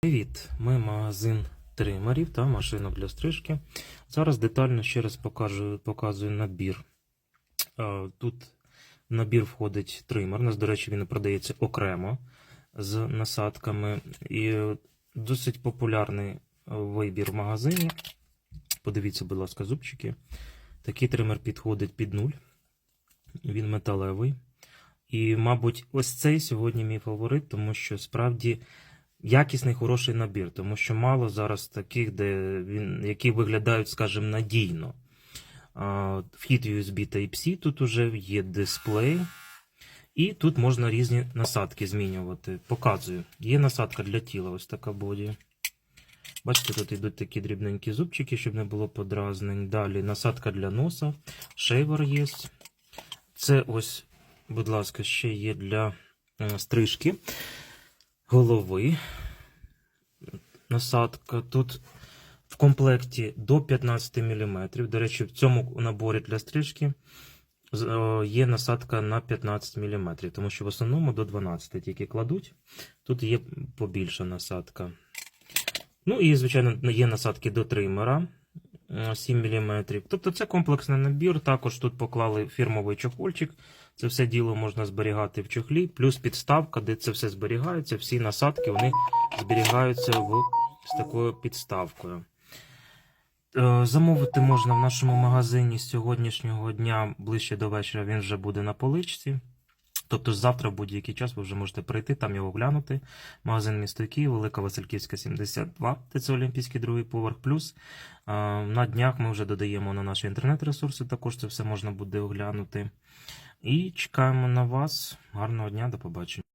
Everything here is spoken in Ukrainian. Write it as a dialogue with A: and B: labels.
A: Привіт! Ми магазин тримерів та машинок для стрижки. Зараз детально ще раз покажу, показую набір. Е, Тут в набір входить тример. Нас, до речі, він продається окремо з насадками. І досить популярний е, вибір в магазині. Подивіться, будь ласка, зубчики. Такий тример підходить під нуль. Він металевий. І, мабуть, ось цей сьогодні мій фаворит, тому що справді якісний хороший набір, тому що мало зараз таких, де він, які виглядають, скажімо, надійно. Вхід USB Type-C, тут уже є дисплей. І тут можна різні насадки змінювати. Показую. Є насадка для тіла, ось така боді. Бачите, тут йдуть такі дрібненькі зубчики, щоб не було подразнень. Далі насадка для носа, шейвер є. Це ось, будь ласка, ще є для е, стрижки голови. Насадка. Тут в комплекті до 15 мм. До речі, в цьому наборі для стрижки е, є насадка на 15 мм, тому що в основному до 12 тільки кладуть. Тут є побільша насадка. Ну і, звичайно, є насадки до тримера 7 мм. Тобто це комплексний набір. Також тут поклали фірмовий чохольчик. Це все діло можна зберігати в чохлі, плюс підставка, де це все зберігається. Всі насадки вони зберігаються в, з такою підставкою. Е, Замовити можна в нашому магазині з сьогоднішнього дня ближче до вечора він вже буде на поличці. Тобто завтра в будь-який час ви вже можете прийти, там його глянути. Магазин місто Київ, Велика Васильківська, 72, це Олімпійський другий поверх. Плюс на днях ми вже додаємо на наші інтернет-ресурси, також це все можна буде оглянути. І чекаємо на вас. Гарного дня, до побачення.